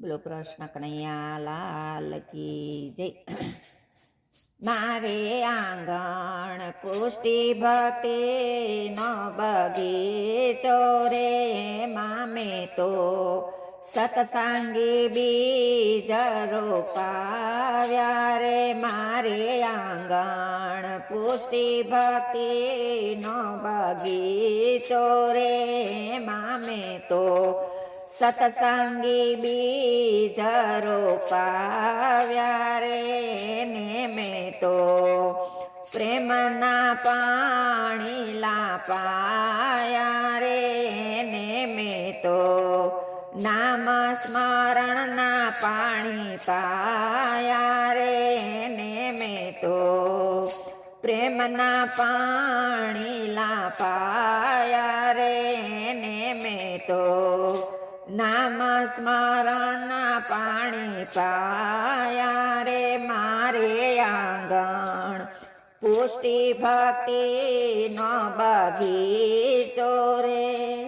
બોલો કૃષ્ણ કનૈયા લાલ કી જય. મારે આંગણ પુષ્ટિ ભતે નો બગીચો રે મામે તો સતસંગી બીજ રોપાવ્યા રે. મારે આંગણ પુષ્ટિ ભક્તિ નો બગીચો રે મામે તો સતસંગી બીજ રોપાવ્યા રે ને મેં તો પ્રેમના પાણી લાપાયા રે ને મેં તો નામ સ્મરણના પાણી પાયા રે ને મેં તો પ્રેમના પાણી લાપાયા રે ને મેં તો નામ સ્મરણના પાણી પાયા રે મારે આંગણ. પુષ્ટિ ભક્તિ નો બગીચો રે.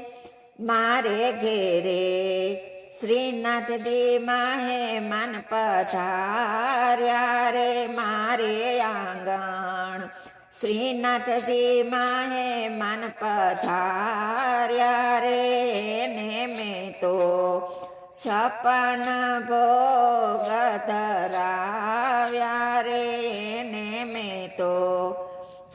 મારે ઘેરે શ્રીનાથજી માહે મન પધાર્યા રે. મારે શ્રીનાથજી માહે મન પધાર્યા રે, ને મેં તો છપન ભોગ ધરાવ્યા રે, ને મેં તો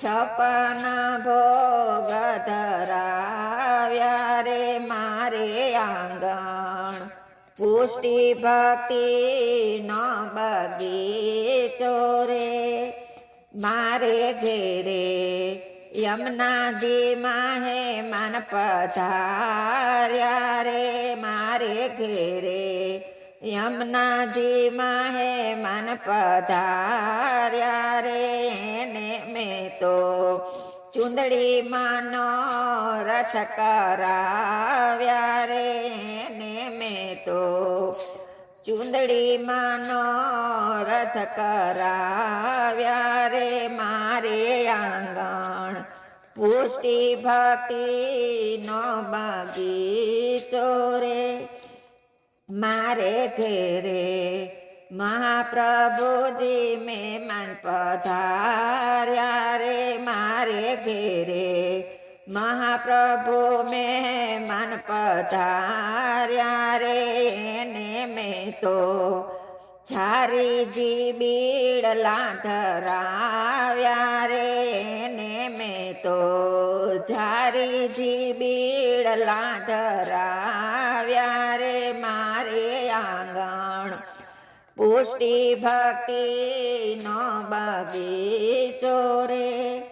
છપન ભોગ ધરાવ્યા રે, મારે આંગણ પુષ્ટિ ભક્તિ ન બગીચો રે. મારે ઘેરે યમના યમુનાજી માહે મન પધાર્યા રે. મારે ઘેરે યમના યમુનાજી માહે મન પધાર્યા રે. ને મેં તો ચુંદડી માનો રથ કરાવ્યા રે. ને મેં તો ચુંદડી માનો રથ કરાવ્યા રે મારે આંગણ. પુષ્ટિ ભક્તિ નો બગીચો રે. મારે ઘેરે મહાપ્રભુજી મેમાન પધાર્યા રે. મારે ઘેરે મહાપ્રભુ મેમાન પધાર્યા રે. તો ઝારીજી બીડલા ધરાવ્યા રે ને મેં તો ઝારીજી બીડલા ધરાવ્યા રે મારે આંગણ પુષ્ટિ ભક્તિ નો બગીચો રે.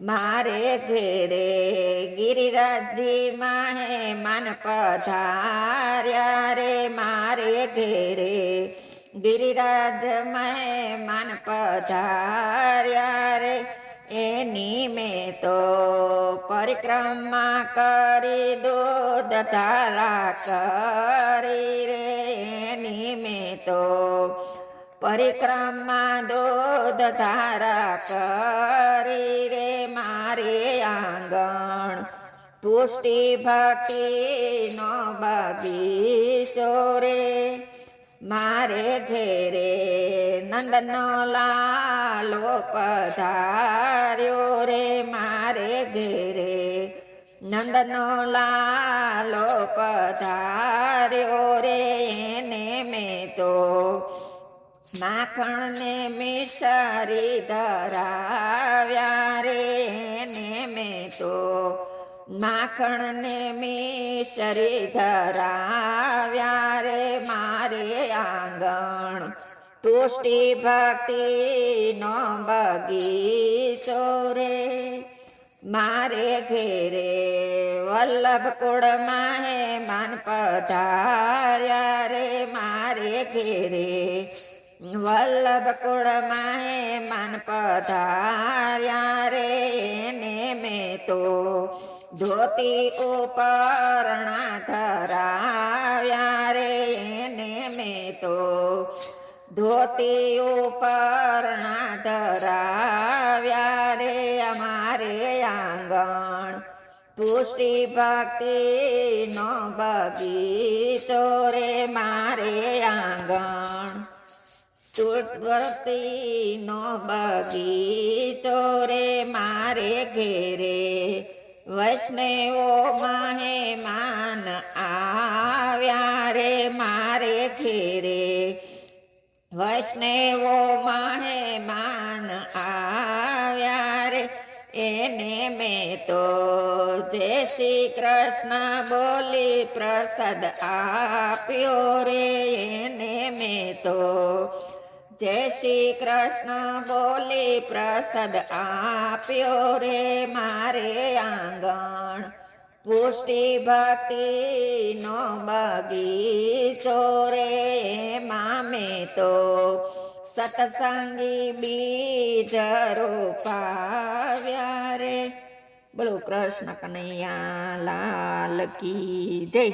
મારે ઘેરે ગિરિરાજી માહે મન પધાર્યા રે. મારે ઘેરે ગિરિરાજ મહે મન પધાર્યા રે. એની મેં તો પરિક્રમા કરી, દૂધ તારા કરી રે. એની મેં તો પરિક્રમા દોધ ધારા કરી રે મારે આંગણ. પુષ્ટિ ભક્તિ નો બગીચો રે. મારે ઘેરે નંદનો લાલો પધાર્યો રે. મારે ઘેરે નંદનો લાલો પધાર્યો રે. એને મેં તો માખણને મિસરી ધરાવ્યા રે ને મેં તો માખણને મિસરી ધરાવ્યા રે મારે આંગણ તુષ્ટિ ભક્તિ નો બગીચો રે. મારે ઘેરે વલ્લભ કુળમાં હે માન પધાર્યા રે. મારે ઘેરે વલ્લભ કુળમાં હે માન પધાર્યા રે એને મેં તો ધોતી ઉપરણા ધરાવ્યા રે એને મેં તો ધોતી ઉપરણા ધરાવ્યા રે. અમારે આંગણ પુષ્ટિ ભક્તિ નો બગીચો રે, મારે આંગણ નો બગીચો રે, મારે ઘેરે. વૈષ્ણવો માહે માન આવ્યા રે, મારે ઘેરે. વૈષ્ણવો માહે માન આવ્યા રે, એને મેં તો જય શ્રી કૃષ્ણ બોલી પ્રસાદ આપ્યો રે, એને મેં તો જય શ્રી કૃષ્ણ, બોલી પ્રસાદ આપ્યો રે મારે આંગણ. પુષ્ટિ ભક્તિ નો બગીચો રે મામે તો. સત્સંગી બીજ રૂપાવ્યા રે. બોલો કૃષ્ણ કનૈયા લાલ કી જય.